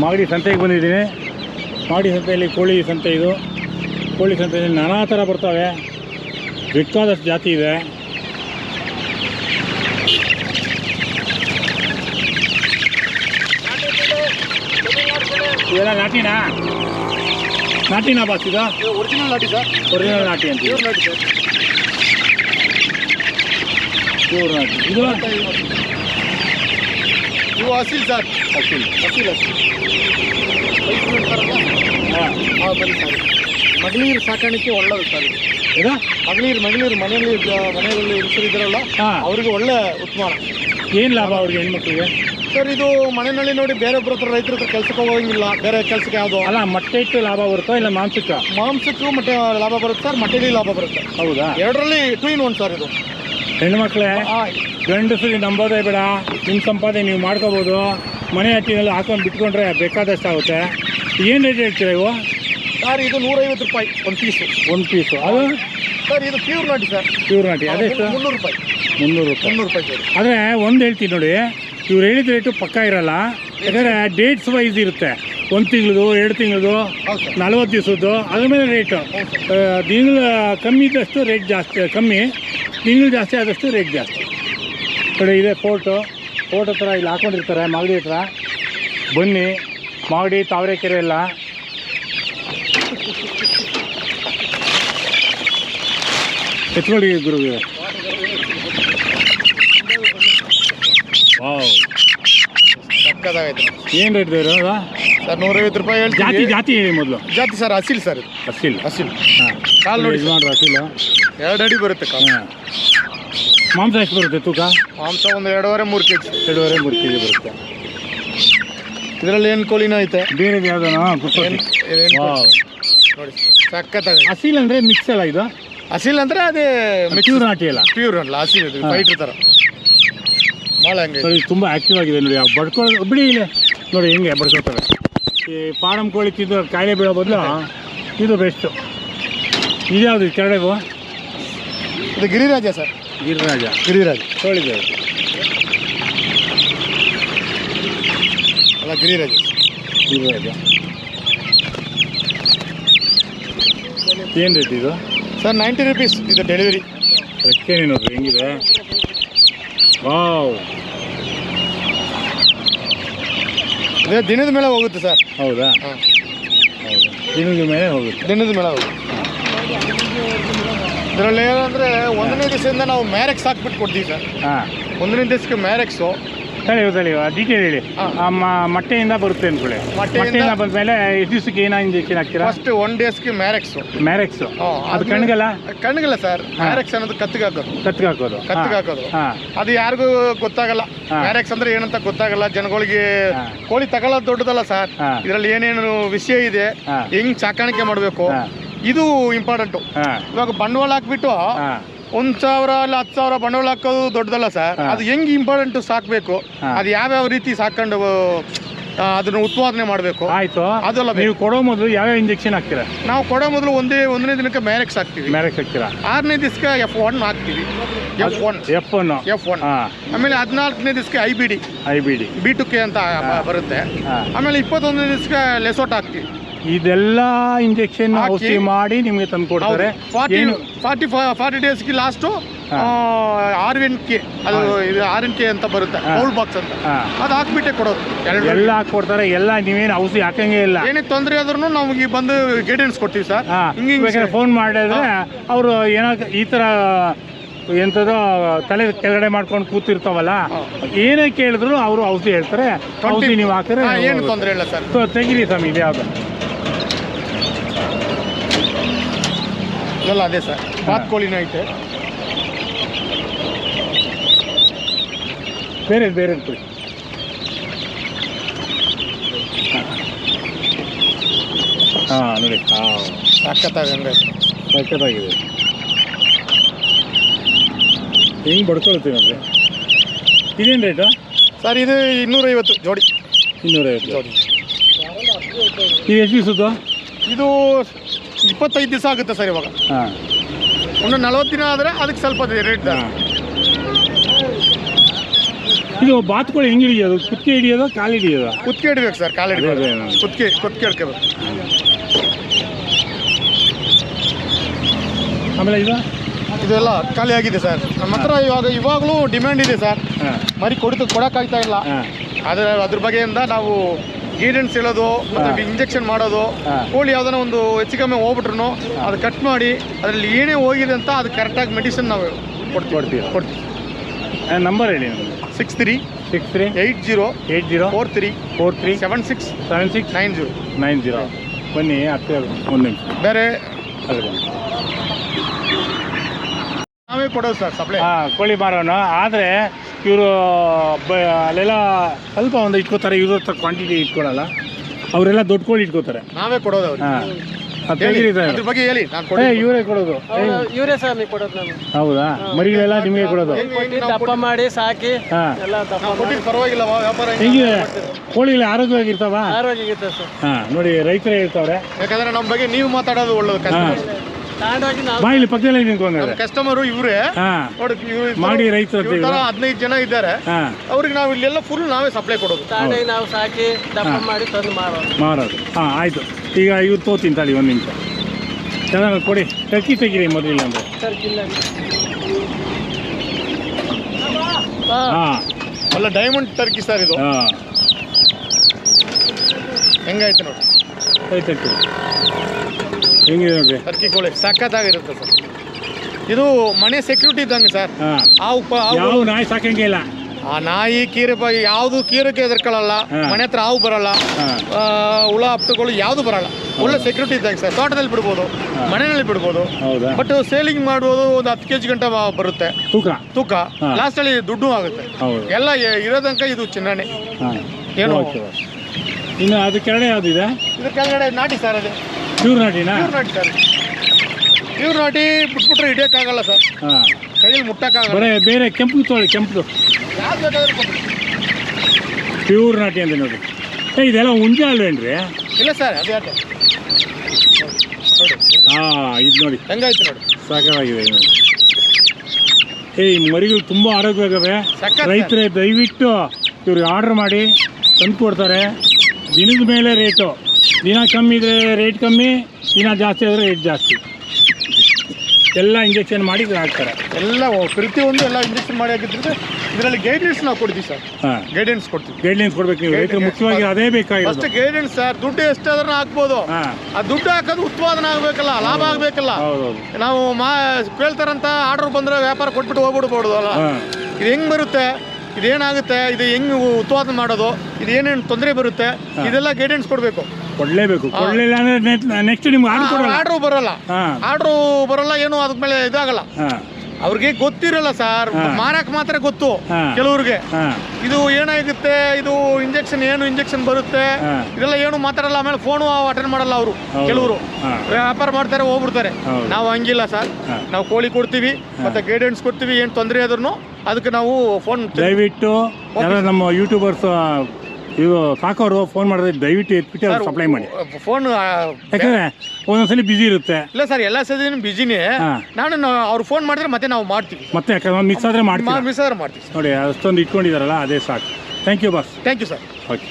ಮಾಗಡಿ ಸಂತೆಗೆ ಬಂದಿದ್ದೀನಿ. ಮಾಗಡಿ ಸಂತೆಯಲ್ಲಿ ಕೋಳಿ ಸಂತೆ ಇದು. ಕೋಳಿ ಸಂತೆಯಲ್ಲಿ ನಾನಾ ಥರ ಬರ್ತವೆ. ಬೇಕಾದಷ್ಟು ಜಾತಿ ಇದೆ. ಇವೆಲ್ಲ ನಾಟಿನಾ? ನಾಟಿನಾ ಬಾಸ್ ಇದು? ಒರಿಜಿನಲ್ ನಾಟಿ ಸರ್. ಒರಿಜಿನಲ್ ನಾಟಿ ಅಂತ. ಪ್ಯೂರ್ ನಾಟಿ ಸರ್. ಪ್ಯೂರ್ ನಾಟಿ. ಇದು ನಾವು ಅಸೀಲ್ ಸರ್ ಅಸೀಲ್ ಅಸೀಲ್ ಅಸೀಲ್ ಹಾಂ ಬನ್ನಿ ಸರ್ ಮಗಳೀರು ಸಾಕಾಣಿಕೆ ಒಳ್ಳೇದು ಸರ್. ಇದು ಮಗಳೀರು ಮಗಳೀರು ಮನೆಯಲ್ಲಿ ಮನೆಯಲ್ಲಿ ಹೆಸರಿದ್ದಾರಲ್ಲ ಅವ್ರಿಗೆ ಒಳ್ಳೆ ಉತ್ಮಾನ. ಏನು ಲಾಭ ಅವ್ರಿಗೆ ಹೆಣ್ಮಕ್ಳಿಗೆ? ಸರ್ ಇದು ಮನೆಯಲ್ಲಿ ನೋಡಿ ಬೇರೆ ಹತ್ರ ರೈತರ ಹತ್ರ ಕೆಲಸಕ್ಕೆ ಹೋಗೋಂಗಿಲ್ಲ ಬೇರೆ ಕೆಲಸಕ್ಕೆ ಯಾವುದು? ಅಲ್ಲ ಮೊಟ್ಟೆ ಇಟ್ಟು ಲಾಭ ಬರುತ್ತೋ ಇಲ್ಲ ಮಾಂಸಕ್ಕೆ? ಮಾಂಸಕ್ಕೂ ಮೊಟ್ಟೆ ಲಾಭ ಬರುತ್ತೆ ಸರ್ ಮೊಟ್ಟೆಲಿ ಲಾಭ ಬರುತ್ತೆ. ಹೌದಾ? ಎರಡರಲ್ಲಿ ಟೂ ಇನ್ ಸರ್ ಇದು. ಹೆಣ್ಮಕ್ಳೇ ಮಕ್ಕಳೇ ಗಂಡಸರಿಗೆ ನಂಬೋದೇ ಬೇಡ. ನಿಮ್ಮ ಸಂಪಾದನೆ ನೀವು ಮಾಡ್ಕೋಬೋದು. ಮನೆ ಹಟ್ಟಿನಲ್ಲಿ ಹಾಕೊಂಡು ಬಿಟ್ಕೊಂಡ್ರೆ ಬೇಕಾದಷ್ಟು ಆಗುತ್ತೆ. ಏನು ರೇಟ್ ಹೇಳ್ತೀರಾ ಇವು? ಸರ್ ಇದು ನೂರೈವತ್ತು ರೂಪಾಯಿ ಒಂದು ಪೀಸು ಒಂದು ಪೀಸು ಅದು? ಸರ್ ಇದು ಪ್ಯೂರ್ ನಾಟಿ ಸರ್. ಪ್ಯೂರ್ ನಾಟಿ ಅದೇ ಮುನ್ನೂರು ರೂಪಾಯಿ. ಮುನ್ನೂರು ರೂಪಾಯಿ. ಮುನ್ನೂರು ರೂಪಾಯಿ ಸರ್. ಆದರೆ ಒಂದು ಹೇಳ್ತೀನಿ ನೋಡಿ ಇವ್ರು ಹೇಳಿದ ರೇಟು ಪಕ್ಕ ಇರಲ್ಲ. ಯಾಕಂದರೆ ಡೇಟ್ಸ್ ವೈಸ್ ಇರುತ್ತೆ. ಒಂದು ತಿಂಗಳದು ಎರಡು ತಿಂಗಳದು ನಲ್ವತ್ತು ದಿವಸದ್ದು ಅದ್ರ ಮೇಲೆ ರೇಟು ದಿನ ಕಮ್ಮಿ ಇದ್ದಷ್ಟು ರೇಟ್ ಜಾಸ್ತಿ ಕಮ್ಮಿ. ತಿಂಗಳು ಜಾಸ್ತಿ ಆದಷ್ಟು ರೇಟ್ ಜಾಸ್ತಿ. ಕಡೆ ಇದೆ ಫೋಟೋ ಫೋಟೋ ಹತ್ರ ಇಲ್ಲಿ ಹಾಕೊಂಡಿರ್ತಾರೆ ಮಾಗಡಿ ಹತ್ರ. ಬನ್ನಿ. ಮಾಗಡಿ ತಾವರೆಕೆರೆ ಎಲ್ಲ. ಎತ್ಕೊಳ್ಳಿ ಗುರು ವಾವ್ ಸಕ್ಕದಾಗೈತೆ. ಏನು ರೇಟ್ ಇದೆ? ಸರ್ ನೂರೈವತ್ತು ರೂಪಾಯಿ ಜಾತಿ ಜಾತಿ ಹೇಳಿ ಮೊದಲು. ಜಾತಿ ಸರ್ ಹಸಿಲ್ ಸರ್ ಹಸಿಲ್ ಹಸಿಲ್ ಹಾಂ. ಕಾಲ್ ನೋಡಿ ಮಾಡ್ರಿ ಹಸಿಲು ಎರಡು ಅಡಿ ಬರುತ್ತೆ ಹಾಂ ಮಾಂಸ ಎಷ್ಟು ಬರುತ್ತೆ ತೂಕ? ಮಾಂಸ ಒಂದು ಎರಡೂವರೆ ಮೂರು ಕೆ ಜಿ ಎರಡೂವರೆ ಮೂರು ಕೆ ಜಿ ಬರುತ್ತೆ. ಇದರಲ್ಲಿ ಏನು ಕೋಳಿನ ಐತೆ? ಬೇರೆ ಯಾವುದೋ ವಾವ್. ನೋಡಿ ಹಸಿಲ್ ಅಂದ್ರೆ ಮಿಕ್ಸ್ ಅಲ್ಲ ಇದು? ಹಸಿಲ್ ಅಂದ್ರೆ ಅದೇ ಪ್ಯೂರ್ ನಾಟಿ ಅಲ್ಲ? ಪ್ಯೂರ್ ಅಲ್ಲ ಹಸಿಲ್ ಇದು. ಫೈಟ್ರ್ ಥರ ಭಾಳ ಹಂಗೆ ನೋಡಿ ತುಂಬಾ ಆಕ್ಟಿವ್ ಆಗಿದೆ ನೋಡಿ ಬಡ್ಕೊಳ್ಳೋ ಬಿಡಿ ಇಲ್ಲೇ. ನೋಡಿ ಹೆಂಗೆ ಬಡ್ಕೊಳ್ತವೆ ಈ ಫಾರಂ ಕೋಳಿ ತಿಂದು ಕಾಯಿಲೆ ಬೀಳೋ ಬದಲು ಇದು ಬೆಸ್ಟು ಇದ್ಯಾವುದು ಕೆರಡೆವು ಇದು ಗಿರಿರಾಜ ಸರ್. ಗಿರಿರಾಜ. ಗಿರಿರಾಜ. ಕೋಳಿದೆ ಅಲ್ಲ ಗಿರಿರಾಜ. ಗಿರಿರಾಜ. ಏನು ರೇಟ್ ಇದು? ಸರ್ ನೈಂಟಿ ರುಪೀಸ್ ಇದು ಡೆಲಿವರಿ ರೆಕ್ಕೇನೆ ನೋಡ್ರಿ ಹೆಂಗಿದೆ? ವಾವ್. ಅದೇ ದಿನದ ಮೇಲೆ ಹೋಗುತ್ತೆ ಸರ್. ಹೌದು? ಹೌದಾ? ದಿನದ ಮೇಲೆ ಹೋಗುತ್ತೆ. ದಿನದ ಮೇಲೆ ಹೋಗುತ್ತೆ. ಇದರಲ್ಲಿ ಏನಂದರೆ ಒಂದನೇ ದಿವಸದಿಂದ ನಾವು ಮ್ಯಾರೆಕ್ಸ್ ಹಾಕ್ಬಿಟ್ಟು ಕೊಡ್ತೀವಿ ಸರ್. ಹಾಂ. ಒಂದನೇ ದಿವಸಕ್ಕೆ ಮ್ಯಾರೆಕ್ಸು. ತಳಿ ತಳಿ ಡೀಟೇಲ್ ಹೇಳಿ. ಆ, ಮ- ಮೊಟ್ಟೆಯಿಂದ ಬರುತ್ತೆ ಅಂದ್ಕೊಳ್ಳಿ ಮೊಟ್ಟೆಯಿಂದ- ಮೊಟ್ಟೆಯಿಂದ ಬಂದ ಮೇಲೆ ಎಷ್ಟು ದಿವಸಕ್ಕೆ ಏನೋ ಇಂಜೆಕ್ಷನ್ ಹಾಕ್ತೀರಾ? ಫಸ್ಟ್ ಒನ್ ಡೇಸ್ಗೆ ಮ್ಯಾರೆಕ್ಸು. ಮ್ಯಾರೆಕ್ಸ್. ಅದು ಕಣ್ಗಲ್ಲ? ಕಣ್ಣಗಲ್ಲ ಸರ್. ಮ್ಯಾರೆಕ್ಸ್ ಅನ್ನೋದು ಕತ್ತಿಗೆ ಹಾಕೋದು. ಕತ್ಗೆ ಹಾಕೋದು. ಕತ್ತಿಗೆ ಹಾಕೋದು. ಹಾಂ. ಅದು ಯಾರಿಗೂ ಗೊತ್ತಾಗಲ್ಲ. ಹಾ. ಮ್ಯಾರೆಕ್ಸ್ ಅಂದ್ರೆ ಏನಂತ ಗೊತ್ತಾಗಲ್ಲ. ಜನಗಳಿಗೆ ಹಾ. ಕೋಳಿ ತಗೊಳ್ಳೋದು ದೊಡ್ಡದಲ್ಲ ಸರ್ ಹಾ. ಇದರಲ್ಲಿ ಏನೇನು ವಿಷಯ ಇದೆ ಹಾ. ಹೆಂಗ್ ಸಾಕಾಣಿಕೆ ಮಾಡಬೇಕು ಹಾ. ಇದು ಇಂಪಾರ್ಟೆಂಟು ಇವಾಗ ಬಂಡವಾಳ ಹಾಕ್ಬಿಟ್ಟು ಒಂದ್ ಸಾವಿರ ಇಲ್ಲ ಹತ್ತು ಸಾವಿರ ಬಂಡವಾಳ ಹಾಕೋದು ದೊಡ್ಡದಲ್ಲ ಸರ್ ಅದು ಹೆಂಗ್ ಇಂಪಾರ್ಟೆಂಟ್ ಸಾಕ್ಬೇಕು. ಅದು ಯಾವ್ಯಾವ ರೀತಿ ಸಾಕೊಂಡು ಅದನ್ನ ಉತ್ಪಾದನೆ ಮಾಡಬೇಕು? ಆಯ್ತು. ಅದಲ್ಲ. ನೀವು ಕೊಡೋ ಮೊದಲು ಯಾವ್ಯಾವ ಇಂಜೆಕ್ಷನ್ ಹಾಕ್ತೀರಾ? ನಾವು ಕೊಡೋ ಮೊದಲು ಒಂದೇ ಒಂದನೇ ದಿನಕ್ಕೆ ಮ್ಯಾರೆಕ್ಸ್ ಹಾಕ್ತೀವಿ. ಮ್ಯಾರೆಕ್ಸ್ ಹಾಕ್ತೀರಾ? ಆರನೇ ದಿವಸಕ್ಕೆ ಎಫ್ ಒನ್ ಹಾಕ್ತೀವಿ. F one F one F one ಆಮೇಲೆ ಹದಿನಾಲ್ಕನೇ ದಿವಸಕ್ಕೆ I B D I B D B two K ಅಂತ ಬರುತ್ತೆ. ಆಮೇಲೆ ಇಪ್ಪತ್ತೊಂದನೇ ದಿವಸಕ್ಕೆ ಲೆಸೋಟ್ ಹಾಕ್ತಿವಿ. ಇದೆಲ್ಲ ಇಂಜೆಕ್ಷನ್ ಹಾಕಿ- ಔಷಧಿ ಮಾಡಿ ನಿಮಗೆ ತಂದು ಕೊಡ್ತಾರೆ. ಫಾರ್ಟಿ ಏನು? ಫಾರ್ಟಿ ಫಾರ್ಟಿ ಡೇಸ್ಗೆ ಲಾಸ್ಟು. ಆರ್ ಎನ್ ಕೆ ಅದು ಇದು ಆರ್ ಎನ್ ಕೆ ಅಂತ ಬರುತ್ತೆ ಹಾ. ಬೌಲ್ ಬಾಕ್ಸ್ ಅಂತ. ಹಾಂ. ಅದು ಹಾಕ್ಬಿಟ್ಟೆ ಕೊಡೋದು. ಎರಡು ಎಲ್ಲ ಹಾಕ್ಕೊಡ್ತಾರೆ. ಎಲ್ಲ ನೀವೇನು ಔಷಧಿ ಹಾಕಂಗೆ ಇಲ್ಲ. ಏನೇ ತೊಂದರೆ ಆದ್ರೂ ನಮಗೆ ಬಂದು ಗೈಡೆನ್ಸ್ ಕೊಡ್ತೀವಿ ಸರ್. ಹಾಂ. ಹಿಂಗೆ ಬೇಕಾದ್ರೆ ಫೋನ್ ಮಾಡಿದ್ರೆ ಅವರು ಏನೋ ಈ ಥರ ಎಂಥದೋ ತಲೆ ಕೆಳಗಡೆ ಮಾಡ್ಕೊಂಡು ಕೂತಿರ್ತಾವಲ್ಲ. ಏನೇ ಕೇಳಿದ್ರು ಅವರು ಔಷಧಿ ಹೇಳ್ತಾರೆ. ಔಷಧಿ ನೀವು ಹಾಕಿದ್ರೆ ಏನು ತೊಂದರೆ ಇಲ್ಲ ಸರ್. ಸೊ ತೆಗಿರಿ ಸ್ವಾಮಿ ಇದು ಯಾವುದು ಇಲ್ಲ ಅದೇ ಸರ್. ಬಾತ್ ಕೋಳಿನ ಐತೆ. ಬೇರೆ ಬೇರೆ ಕೊಡಿ ಹಾಂ ನೋಡಿ. ಹಾಂ. ಸಖತ್ತಾಗಿ ಸಾಕತ್ತಾಗಿದೆ ಸಖತ್ತಾಗಿದೆ. ಹೆಂಗೆ ಬಡ್ಕೊಳ್ತೀವಿ ಅಂದರೆ ಇದೇನು ರೇಟ ಸರ್ ಇದು ಇನ್ನೂರೈವತ್ತು ಜೋಡಿ. ಇನ್ನೂರೈವತ್ತು. ಜೋಡಿ. ಇದು ಎಷ್ಟು ದಿವಸದ್ದು? ಇದು ಇಪ್ಪತ್ತೈದು ದಿವಸ ಆಗುತ್ತೆ ಸರ್ ಇವಾಗ. ಹಾಂ. ಒಂದು ನಲವತ್ತು ದಿನ ಆದರೆ ಅದಕ್ಕೆ ಸ್ವಲ್ಪ ರೇಟ್ ಇದು ಬಾತುಕೋಳಿ ಹೆಂಗೆ ಹಿಡಿಯೋದು? ಕುತ್ತಿಗೆ ಹಿಡಿಯೋದು ಕಾಲು ಹಿಡಿಯೋದು? ಕುತ್ತಿಗೆ ಹಿಡಿಬೇಕು ಸರ್ ಕಾಲು ಹಿಡಿಯೋದು ಹಿಡಿಬೇಕು. ಕುತ್ತಿಗೆ ಕುತ್ತಿಗೆ ಹಿಡ್ಕೋಬೇಕು. ಆಮೇಲೆ ಇದು? ಇದೆಲ್ಲ ಖಾಲಿ ಆಗಿದೆ ಸರ್. ನಮ್ಮ ಹತ್ರ ಇವಾಗ ಇವಾಗಲೂ ಡಿಮ್ಯಾಂಡ್ ಇದೆ ಸರ್. ಹಾಂ. ಮರಿ ಕೊಡ್ತು ಕೊಡೋಕ್ಕಾಗ್ತಾ ಇಲ್ಲ. ಆದರೆ ಅದ್ರ ಬಗ್ಗೆಯಿಂದ ನಾವು ಗೈಡೆನ್ಸ್ ಹೇಳೋದು ಮತ್ತೆ ಇಂಜೆಕ್ಷನ್ ಮಾಡೋದು. ಕೋಳಿ ಯಾವ್ದಾನ ಒಂದು ಹೆಚ್ಚು ಕಮ್ಮಿ ಹೋಗ್ಬಿಟ್ರು ಅದು ಕಟ್ ಮಾಡಿ ಅದರಲ್ಲಿ ಏನೇ ಹೋಗಿದೆ ಅಂತ ಅದು ಕರೆಕ್ಟಾಗಿ ಮೆಡಿಸಿನ್ ನಾವು ಕೊಡ್ತೀವಿ. ಕೊಡ್ತೀವಿ. ಕೊಡ್ತೀವಿ. ನಂಬರ್ ಹೇಳಿ ನಮಗೆ six three six three eight zero eight zero four three four three seven six seven six nine zero nine zero ಬನ್ನಿ ಹತ್ತಿರ ಒಂದು ನಿಮಿಷ. ಬೇರೆ ಅಲ್ಲಿಗೆ ನಾವೇ ಕೊಡೋದು ಸರ್ ಸಪ್ಲೈ. ಹಾಂ ಕೋಳಿ ಮಾರೋನು. ಆದರೆ ಇವರು ಬ ಅಲ್ಲೆಲ್ಲ ಸ್ವಲ್ಪ ಒಂದು ಇಟ್ಕೋತಾರೆ ಇವ್ರ ಹತ್ರ ಕ್ವಾಂಟಿಟಿ ಇಟ್ಕೊಳಲ್ಲ. ಅವರೆಲ್ಲ ದೊಡ್ಡ ಕೋಳಿ ಇಟ್ಕೋತಾರೆ. ನಾವೇ ಕೊಡೋದು ಅವ್ರಿಗೆ. ಹಾಂ. ಅದು ಅದ್ರ ಬಗ್ಗೆ ಹೇಳಿ ನಾನು ಏ ಇವರೇ ಕೊಡೋದು. ಇವರೇ ಸರ್ ನೀವು ಕೊಡೋದು ನಮಗೆ ಹೌದಾ? ಮರಿಗಳೆಲ್ಲ ನಿಮಗೆ ಕೊಡೋದು. ಹೆಂಗ್- ಹೆಂಗ್ ಕೊಟ್ಟು ನಾವು ದಪ್ಪ ಮಾಡಿ ಸಾಕಿ ಹಾಂ. ಎಲ್ಲ ದಪ್ಪ ಕೊಟ್ಟಿದ್ದು ಪರವಾಗಿಲ್ಲ ವ್ಯಾಪಾರ ಹೆಂಗೆ ಹೆಂಗಿದೆ? ಕೋಳಿಗಳು ಆರೋಗ್ಯವಾಗಿರ್ತಾವ? ಆರೋಗ್ಯಗಿತ್ತೆ ಸರ್. ಹಾಂ ನೋಡಿ ರೈತರೇ ಇರ್ತಾವ್ರೆ. ಯಾಕಂದ್ರೆ ನಮ್ಮ ಬಗ್ಗೆ ನೀವು ಮಾತಾಡೋದು ಒಳ್ಳೇದು ಹಾಂ. ಕಸ್ಟಮರ್ ಪಕ್ಕದಲ್ಲಿ ನಮ್ಮ ಕಸ್ಟಮರು ಇವರೇ. ಹಾಂ. ನೋಡಿ ಇವ್ರು ಮಾಡಿ ರೈತರು ಹದಿನೈದು ಜನ ಇದ್ದಾರೆ. ಅವ್ರಿಗೆ ನಾವು ಇಲ್ಲೆಲ್ಲ ಫುಲ್ ನಾವೇ ಸಪ್ಲೈ ಕೊಡೋದು. ನಾವು ಸಾಕಿ ದಪ್ಪ ಮಾಡಿ ತಂದು ಮಾರೋದು. ಮಾರೋದು. ಹಾಂ ಆಯಿತು. ಈಗ ಇವ್ರು ತೋತೀನಿ ತಾಳಿ ಒಂದು ನಿಮಿಷ. ಚೆನ್ನಾಗಿ ಕೊಡಿ. ಟರ್ಕಿ ತೆಗೀರಿ ಮೊದಲಿಲ್ಲ ಅಂದ್ರೆ. ಹಾಂ. ಅಲ್ಲ ಡೈಮಂಡ್ ಟರ್ಕಿ ಸರ್ ಇದು. ಹಾಂ. ಹೆಂಗಾಯ್ತು ನೋಡಿ. ಆಯ್ತು ಹೆಂಗಿದೆ ನೋಡ್ರಿ ಟರ್ಕಿ ಕೋಳಿ ಸಖತ್ತಾಗಿರುತ್ತೆ ಸರ್. ಇದು ಮನೆ ಸೆಕ್ಯೂರಿಟಿ ಇದ್ದಂಗೆ ಸರ್. ಹಾಂ. ಯಾವ ನಾಯಿ ಸಾಕಂಗೆ ಇಲ್ಲ? ಆ ನಾಯಿ ಕೀರೆ ಪ ಯಾವುದು ಕೀರಕ್ಕೆ ಎದುರ್ಕೊಳ್ಳಲ್ಲ. ಮನೆ ಹತ್ರ ಹಾವು ಬರಲ್ಲ ಆ, ಹುಳ ಹಪ್ಟಗಳು ಯಾವುದು ಬರಲ್ಲ. ಒಳ್ಳೆ ಸೆಕ್ಯೂರಿಟಿ ಇದ್ದಂಗೆ ಸರ್. ತೋಟದಲ್ಲಿ ಬಿಡ್ಬೋದು. ಮನೆಯಲ್ಲಿ ಬಿಡ್ಬೋದು. ಹೌದಾ? ಬಟ್ ಸೇಲಿಂಗ್ ಮಾಡುವುದು ಒಂದು ಹತ್ತು ಕೆ ಜಿ ಗಂಟೆ ಬ- ಬರುತ್ತೆ. ತೂಕ? ತೂಕ. ಲಾಸ್ಟ್ ಅಲ್ಲಿ ದುಡ್ಡು ಆಗುತ್ತೆ. ಹೌದು. ಎಲ್ಲ ಇರೋ ಇರೋದಂಕ ಇದು ಚಿನ್ನಣೆ. ಹಾಂ. ಏನು? ಓಕೆ. ಇನ್ನು ಅದು ಯಾವ್ದಿದೆ ಯಾವುದಿದೆ ಇದ್ರ ಕೆಳಗಡೆ ನಾಟಿ ಸರ್ ಅದು. ಪ್ಯೂರ್ ನಾಟಿನಾ ಪ್ಯೂರ್ ನಾಟಿ ಸರ್. ಪ್ಯೂರ್ ನಾಟಿ ಬಿಟ್ಬಿಟ್ರೆ ಹಿಡಿಯೋಕ್ಕಾಗಲ್ಲ ಸರ್. ಹಾಂ. ಕೈಯಲ್ಲಿ ಮುಟ್ಟಕ್ಕಾಗಲ್ಲ. ಬರೀ ಬೇರೆ ಕೆಂಪು ತೊಗೊಳ್ಳಿ ಕೆಂಪು ಯಾವ್ದು ಬೇಕಾದ್ರೂ ಕೊಡಿ. ಪ್ಯೂರ್ ನಾಟಿ ಅಂತ ನೋಡಿ. ಏ ಇದೆಲ್ಲ ಹುಂಜೆ ಅಲ್ವೇನ್ರಿ ಇಲ್ಲ ಸರ್ ಅದೇ ನೋಡಿ ಹಾಂ ಇದು ನೋಡಿ. ಹೆಂಗಾಯ್ತು ನೋಡಿ? ಸಾಕಾಗಿದೆ ಇದು ನೋಡಿ. ಏ ಈ ಮರಿಗಳು ತುಂಬ ಆರೋಗ್ಯವಾಗವೆ ಸಖತ್ ರೈತರೇ ದಯವಿಟ್ಟು ಇವ್ರಿಗೆ ಆರ್ಡ್ರ್ ಮಾಡಿ ತಂದು ಕೊಡ್ತಾರೆ. ದಿನದ ಮೇಲೆ ರೇಟು. ದಿನ ಕಮ್ಮಿ ಇದ್ರೆ ರೇಟ್ ಕಮ್ಮಿ ದಿನ ಜಾಸ್ತಿ ಆದರೆ ರೇಟ್ ಜಾಸ್ತಿ. ಎಲ್ಲ ಇಂಜೆಕ್ಷನ್ ಮಾಡಿ ಹಾಕ್ತಾರೆ. ಎಲ್ಲ ಪ್ರತಿಯೊಂದು ಎಲ್ಲ ಇಂಜೆಕ್ಷನ್ ಮಾಡಿ ಹಾಕಿದ್ರೆ ಇದರಲ್ಲಿ ಗೈಡೆನ್ಸ್ ನಾವು ಕೊಡ್ತೀವಿ ಸರ್. ಹಾಂ. ಗೈಡೆನ್ಸ್ ಕೊಡ್ತೀವಿ. ಗೈಡ್ಲೈನ್ಸ್ ಕೊಡ್ಬೇಕು ನೀವು. ರೈತರು ಮುಖ್ಯವಾಗಿ ಅದೇ ಫಸ್ಟ್ ಅಷ್ಟೇ ಗೈಡೆನ್ಸ್ ಸರ್ ದುಡ್ಡು ಎಷ್ಟಾದ್ರೂ ಹಾಕ್ಬೋದು. ಹಾಂ. ಆ ದುಡ್ಡು ಹಾಕೋದು ಉತ್ಪಾದನೆ ಆಗಬೇಕಲ್ಲ ಲಾಭ ಆಗಬೇಕಲ್ಲ. ಹೌದೌದು. ನಾವು ಮಾ ಕೇಳ್ತಾರಂತ ಆರ್ಡರ್ ಬಂದರೆ ವ್ಯಾಪಾರ ಕೊಟ್ಬಿಟ್ಟು ಹೋಗ್ಬಿಡ್ಬೋದು ಅಲ್ಲ. ಹಾಂ. ಇದು ಹೆಂಗ್ ಬರುತ್ತೆ? ಇದೇನಾಗುತ್ತೆ? ಇದು ಹೆಂಗ್ ಉತ್ಪಾದನೆ ಮಾಡೋದು? ಇದು ಏನೇನು ತೊಂದರೆ ಬರುತ್ತೆ? ಇದೆಲ್ಲ ಗೈಡೆನ್ಸ್ ಕೊಡಬೇಕು. ಕೊಡಲೇಬೇಕು. ಕೊಡಲಿಲ್ಲ ಅಂದ್ರೆ ನೆಕ್ಸ್ಟ್ ನಿಮ್ಗೆ ಆರ್ಡರ್ ಕೊಡಲ್ಲ. ಆರ್ಡ್ರು ಬರಲ್ಲ. ಹಾಂ. ಆರ್ಡ್ರು ಬರಲ್ಲ ಏನು ಅದ್ರ ಮೇಲೆ ಇದಾಗಲ್ಲ. ಹಾಂ. ಅವ್ರಿಗೆ ಗೊತ್ತಿರಲ್ಲ ಸರ್. ಮಾರಕ್ ಮಾತ್ರ ಗೊತ್ತು. ಕೆಲವ್ರಿಗೆ. ಇದು ಏನಾಗುತ್ತೆ ಇದು ಇಂಜೆಕ್ಷನ್ ಏನು ಇಂಜೆಕ್ಷನ್ ಬರುತ್ತೆ? ಇದೆಲ್ಲ ಏನು ಮಾತಾಡಲ್ಲ ಆಮೇಲೆ ಫೋನು ಅಟೆಂಡ್ ಮಾಡಲ್ಲ ಅವರು ಕೆಲವರು. ವ್ಯಾಪಾರ ಮಾಡ್ತಾರೆ ಹೋಗ್ಬಿಡ್ತಾರೆ. ನಾವು ಹಂಗಿಲ್ಲ ಸರ್. ನಾವು ಕೋಳಿ ಕೊಡ್ತೀವಿ ಮತ್ತೆ ಗೈಡೆನ್ಸ್ ಕೊಡ್ತೀವಿ ಏನು ತೊಂದರೆ ಆದ್ರೂ ಅದಕ್ಕೆ ನಾವು ಫೋನ್ ದಯವಿಟ್ಟು ನಮ್ಮ ಯೂಟ್ಯೂಬರ್ಸ್ ಇದು ಸಾಕೋರು ಫೋನ್ ಮಾಡಿದ್ರೆ ದಯವಿಟ್ಟು ಎತ್ಬಿಟ್ಟು ಅವ್ರು ಸಪ್ಲೈ ಮಾಡಿ. ಫೋನ್ ಯಾಕಂದ್ರೆ ಒಂದೊಂದ್ಸಲಿ ಬಿಸಿ ಇರುತ್ತೆ. ಇಲ್ಲ ಸರ್ ಎಲ್ಲ ಸದಿನ ಬಿಜಿನೇ ಹಾ. ನಾನು ಅವ್ರು ಫೋನ್ ಮಾಡಿದ್ರೆ ಮತ್ತೆ ನಾವು ಮಾಡ್ತೀವಿ. ಮತ್ತೆ ಯಾಕಂದ್ರೆ ಮಿಸ್ ಆದರೆ ಮಾಡ್ತೀವಿ ಮಿಸ್ ಆದ್ರೆ ಮಾಡ್ತೀವಿ ನೋಡಿ ಅಷ್ಟೊಂದು ಇಟ್ಕೊಂಡಿದಾರಲ್ಲ ಅದೇ ಸಾಕು. Thank you boss thank you sir okay